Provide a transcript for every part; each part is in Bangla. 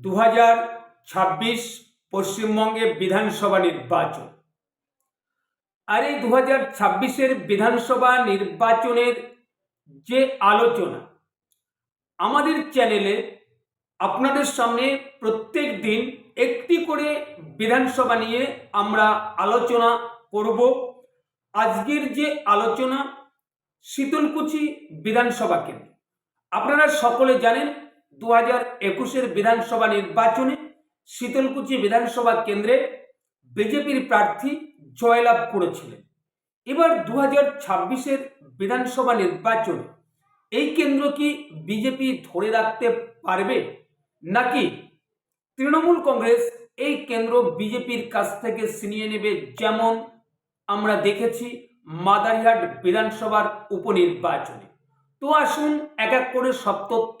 দু ছাব্বিশ পশ্চিমবঙ্গে বিধানসভা নির্বাচন। আর এই দু হাজার ছাব্বিশের বিধানসভা নির্বাচনের যে আলোচনা, আমাদের চ্যানেলে আপনাদের সামনে প্রত্যেক দিন একটি করে বিধানসভা নিয়ে আমরা আলোচনা করব। আজকের যে আলোচনা, শীতলকুচি বিধানসভা কেন্দ্র। আপনারা সকলে জানেন দু হাজার একুশের বিধানসভা নির্বাচনে শীতলকুচি বিধানসভা কেন্দ্রে বিজেপির প্রার্থী জয়লাভ করেছিলেন। এবার দু হাজার ছাব্বিশের বিধানসভা নির্বাচনে এই কেন্দ্র কি বিজেপি ধরে রাখতে পারবে? নাকি তৃণমূল কংগ্রেস এই কেন্দ্র বিজেপির কাছ থেকে ছিনিয়ে নেবে? যেমন আমরা দেখেছি মাদারিহাট বিধানসভার উপনির্বাচনে। তো আসুন এক এক করে সব তথ্য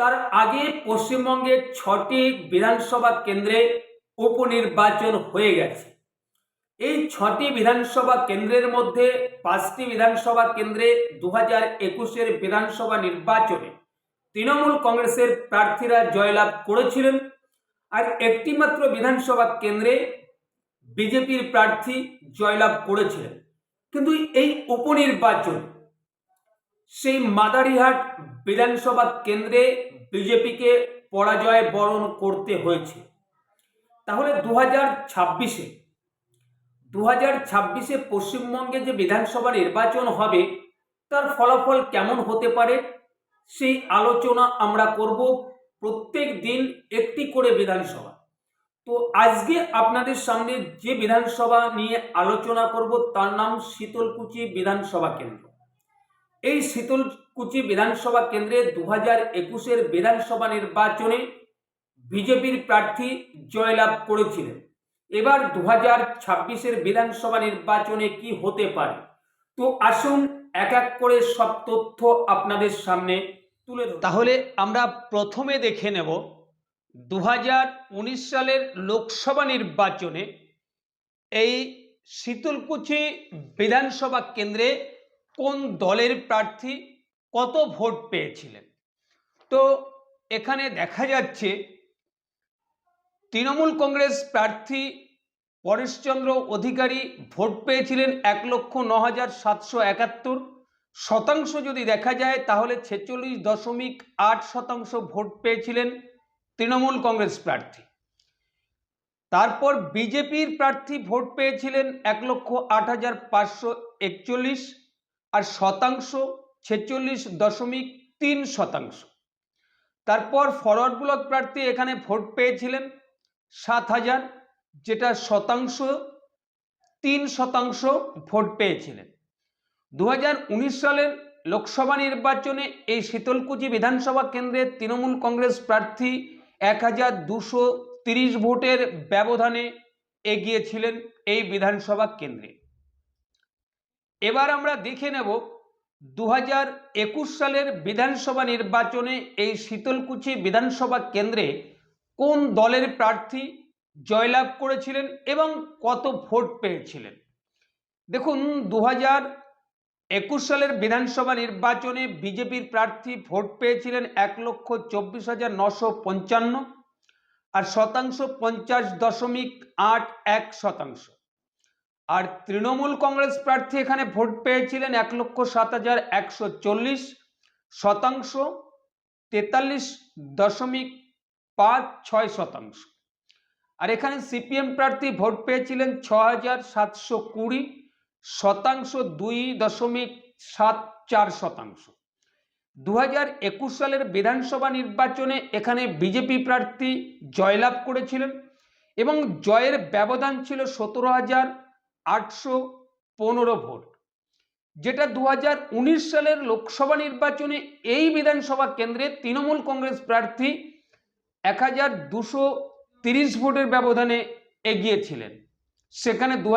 তার আগে পশ্চিমবঙ্গে ছটি বিধানসভা কেন্দ্রে উপনির্বাচন হয়ে গেছে। এই ছটি বিধানসভা কেন্দ্রের মধ্যে পাঁচটি বিধানসভা কেন্দ্রে দু হাজার একুশের বিধানসভা নির্বাচনে তৃণমূল কংগ্রেসের প্রার্থীরা জয়লাভ করেছিলেন আর একটি মাত্র বিধানসভা কেন্দ্রে বিজেপির প্রার্থী জয়লাভ করেছিলেন। কিন্তু এই উপনির্বাচন সেই মাদারিহাট বিধানসভা কেন্দ্রে বিজেপিকে পরাজয় বরণ করতে হয়েছে। তাহলে দু হাজার ছাব্বিশে দু হাজার ছাব্বিশে পশ্চিমবঙ্গে যে বিধানসভা নির্বাচন হবে, তার ফলাফল কেমন হতে পারে? সেই আলোচনা আমরা করব প্রত্যেক দিন একটি করে বিধানসভা। তো আজকে আপনাদের সামনে যে বিধানসভা নিয়ে আলোচনা করব, তার নাম শীতলকুচি বিধানসভা কেন্দ্র। এই শীতলকুচি বিধানসভা কেন্দ্রে দু হাজার একুশের বিধানসভা নির্বাচনে বিজেপির প্রার্থী জয়লাভ করেছিলেন। এবার দু হাজার ছাব্বিশের বিধানসভা নির্বাচনে কি হতে পারে? তো আসুন এক এক করে সব তথ্য আপনাদের সামনে তুলে তাহলে আমরা প্রথমে দেখে নেব দু সালের লোকসভা নির্বাচনে এই শীতলকুচি বিধানসভা কেন্দ্রে কোন দলের প্রার্থী কত ভোট পেয়েছিলেন? তো এখানে দেখা যাচ্ছে তৃণমূল কংগ্রেস প্রার্থী পরেশচন্দ্র অধিকারী ভোট পেয়েছিলেন এক লক্ষ ন হাজার সাতশো একাত্তর। শতাংশ যদি দেখা যায়, তাহলে ছেচল্লিশ দশমিক আট শতাংশ ভোট পেয়েছিলেন তৃণমূল কংগ্রেস প্রার্থী। তারপর বিজেপির প্রার্থী ভোট পেয়েছিলেন এক লক্ষ আট হাজার পাঁচশো একচল্লিশ। আর শতাংশ ছেচল্লিশ দশমিক তিন শতাংশ। তারপর ফরওয়ার্ড ব্লক প্রার্থী এখানে ভোট পেয়েছিলেন সাত হাজার, যেটা শতাংশ, তিন শতাংশ ভোট পেয়েছিলেন। দু উনিশ সালের লোকসভা নির্বাচনে এই শীতলকুচি বিধানসভা কেন্দ্রে তৃণমূল কংগ্রেস প্রার্থী এক হাজার দুশো তিরিশ ভোটের ব্যবধানে এগিয়েছিলেন এই বিধানসভা কেন্দ্রে। এবার আমরা দেখে নেব দু হাজার একুশ সালের বিধানসভা নির্বাচনে এই শীতলকুচি বিধানসভা কেন্দ্রে কোন দলের প্রার্থী জয়লাভ করেছিলেন এবং কত ভোট পেয়েছিলেন? দেখুন দু একুশ সালের বিধানসভা নির্বাচনে বিজেপির প্রার্থী ভোট পেয়েছিলেন এক লক্ষ চব্বিশ হাজার নশো পঞ্চান্ন আর শতাংশ পঞ্চাশ দশমিক আট এক শতাংশ। আর তৃণমূল কংগ্রেস প্রার্থী এখানে ভোট পেয়েছিলেন এক লক্ষ সাত হাজার একশো চল্লিশ শতাংশ, তেতাল্লিশ দশমিক পাঁচ ছয় শতাংশ। আর এখানে সিপিএম প্রার্থী ভোট পেয়েছিলেন ছ হাজার সাতশো কুড়ি শতাংশ, দুই দশমিক সাত চার শতাংশ। দু হাজার একুশ সালের বিধানসভা নির্বাচনে এখানে বিজেপি প্রার্থী জয়লাভ করেছিলেন এবং জয়ের ব্যবধান ছিল সতেরো হাজার আটশো পনেরো ভোট। যেটা দু হাজার উনিশ সালের লোকসভা নির্বাচনে এই বিধানসভা কেন্দ্রে তৃণমূল কংগ্রেস প্রার্থী এক হাজার দুশো তিরিশ ভোটের ব্যবধানে এগিয়েছিলেন। সেখানে দু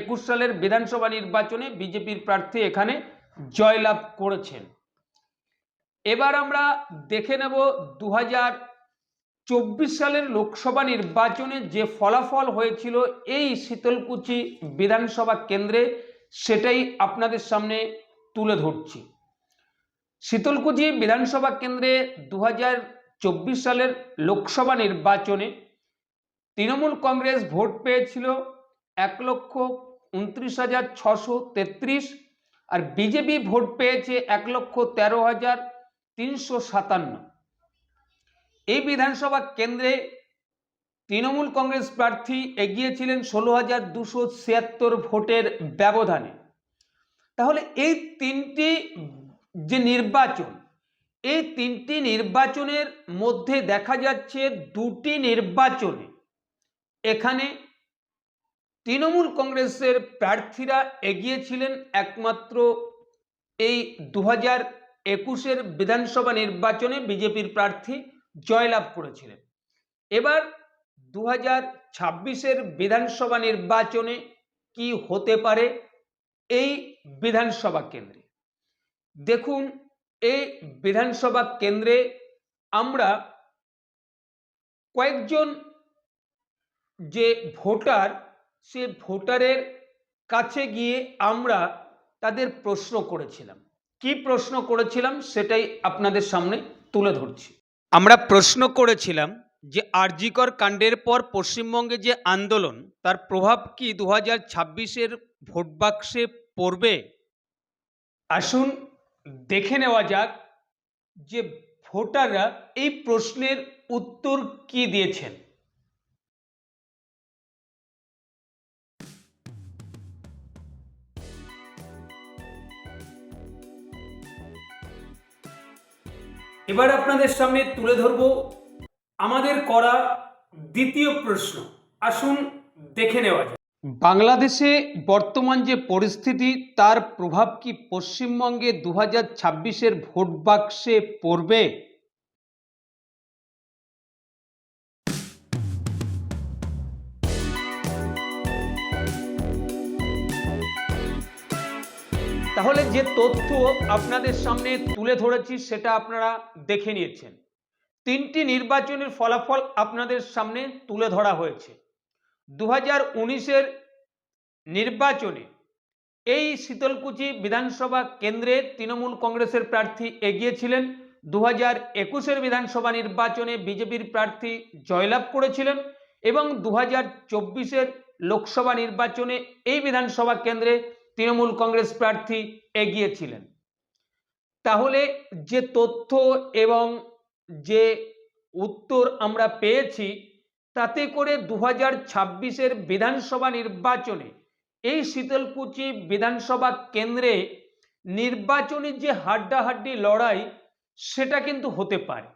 একুশ সালের বিধানসভা নির্বাচনে বিজেপির প্রার্থী এখানে জয়লাভ করেছেন। এবার আমরা দেখে নেব দু হাজার চব্বিশ সালের লোকসভা নির্বাচনে যে ফলাফল হয়েছিল এই শীতলকুচি বিধানসভা কেন্দ্রে, সেটাই আপনাদের সামনে তুলে ধরছি। শীতলকুচি বিধানসভা কেন্দ্রে দু সালের লোকসভা নির্বাচনে তৃণমূল কংগ্রেস ভোট পেয়েছিল এক লক্ষ উনত্রিশ হাজার ছশো তেত্রিশ আর বিজেপি ভোট পেয়েছে এক লক্ষ তেরো হাজার তিনশো সাতান্ন। এই বিধানসভা কেন্দ্রে তৃণমূল কংগ্রেস প্রার্থী এগিয়েছিলেন ষোলো হাজার দুশো ছিয়াত্তর ভোটের ব্যবধানে। তাহলে এই তিনটি যে নির্বাচন, এই তিনটি নির্বাচনের মধ্যে দেখা যাচ্ছে দুটি নির্বাচনে এখানে তৃণমূল কংগ্রেসের প্রার্থীরা এগিয়েছিলেন একমাত্র এই দু হাজার একুশের বিধানসভা নির্বাচনে বিজেপির প্রার্থী জয়লাভ করেছিলেন। এবার দু হাজার ছাব্বিশের বিধানসভা নির্বাচনে কি হতে পারে এই বিধানসভা কেন্দ্রে? দেখুন, এই বিধানসভা কেন্দ্রে আমরা কয়েকজন যে ভোটার, সে ভোটারের কাছে গিয়ে আমরা তাদের প্রশ্ন করেছিলাম। কি প্রশ্ন করেছিলাম সেটাই আপনাদের সামনে তুলে ধরছি। আমরা প্রশ্ন করেছিলাম যে আরজিকর কাণ্ডের পর পশ্চিমবঙ্গে যে আন্দোলন, তার প্রভাব কি দু হাজার ছাব্বিশের ভোট বাক্সে পড়বে? আসুন দেখে নেওয়া যাক যে ভোটাররা এই প্রশ্নের উত্তর কি দিয়েছেন। এবার আপনাদের সামনে তুলে ধরব আমাদের করা দ্বিতীয় প্রশ্ন। আসুন দেখে নেওয়া যাক। বাংলাদেশে বর্তমান যে পরিস্থিতি, তার প্রভাব কি পশ্চিমবঙ্গে দু হাজার ছাব্বিশের ভোট বাক্সে পড়বে? তাহলে যে তথ্য আপনাদের সামনে তুলে ধরেছি, সেটা আপনারা দেখে নিয়েছেন। তিনটি নির্বাচনের ফলাফল আপনাদের সামনে তুলে ধরা হয়েছে। দু হাজার নির্বাচনে এই শীতলকুচি বিধানসভা কেন্দ্রে তৃণমূল কংগ্রেসের প্রার্থী এগিয়েছিলেন। দু হাজার একুশের বিধানসভা নির্বাচনে বিজেপির প্রার্থী জয়লাভ করেছিলেন এবং দু হাজার চব্বিশের লোকসভা নির্বাচনে এই বিধানসভা কেন্দ্রে তৃণমূল কংগ্রেস প্রার্থী এগিয়েছিলেন। তাহলে যে তথ্য এবং যে উত্তর আমরা পেয়েছি, তাতে করে দু হাজার ছাব্বিশের বিধানসভা নির্বাচনে এই শীতলকুচি বিধানসভা কেন্দ্রে নির্বাচনী যে হাড্ডাহাড্ডি লড়াই, সেটা কিন্তু হতে পারে।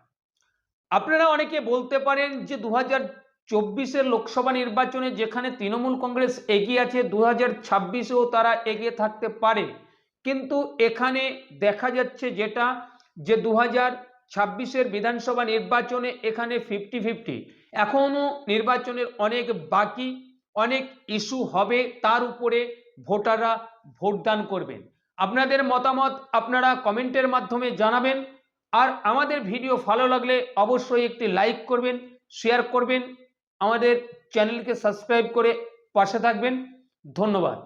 আপনারা অনেকে বলতে পারেন যে দু হাজার চব্বিশের লোকসভা নির্বাচনে যেখানে তৃণমূল কংগ্রেস এগিয়ে আছে দু হাজার ছাব্বিশেও তারা এগিয়ে থাকতে পারে। কিন্তু এখানে দেখা যাচ্ছে যেটা, যে দু হাজার ছাব্বিশের বিধানসভা নির্বাচনে এখানে ফিফটি ফিফটি। এখনও নির্বাচনের অনেক বাকি, অনেক ইস্যু হবে, তার উপরে ভোটাররা ভোটদান করবেন। আপনাদের মতামত আপনারা কমেন্টের মাধ্যমে জানাবেন। আর আমাদের ভিডিও ভালো লাগলে অবশ্যই একটি লাইক করবেন, শেয়ার করবেন। আমাদের চ্যানেলকে সাবস্ক্রাইব করে পাশে থাকবেন। ধন্যবাদ।